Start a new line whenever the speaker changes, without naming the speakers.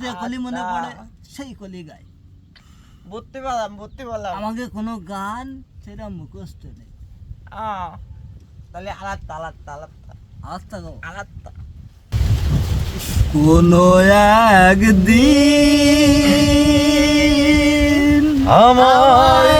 যে কলি মনে
আচ্ছা।
পড়ে সেই কলি গাই আমাকে কোনো গান সেটা মুখস্থ নেই।
আহ, তাহলে আলাদা আলাদা আলাদা।
আস্তা গাও
আলাদা।
কোনো একদিন
আমায়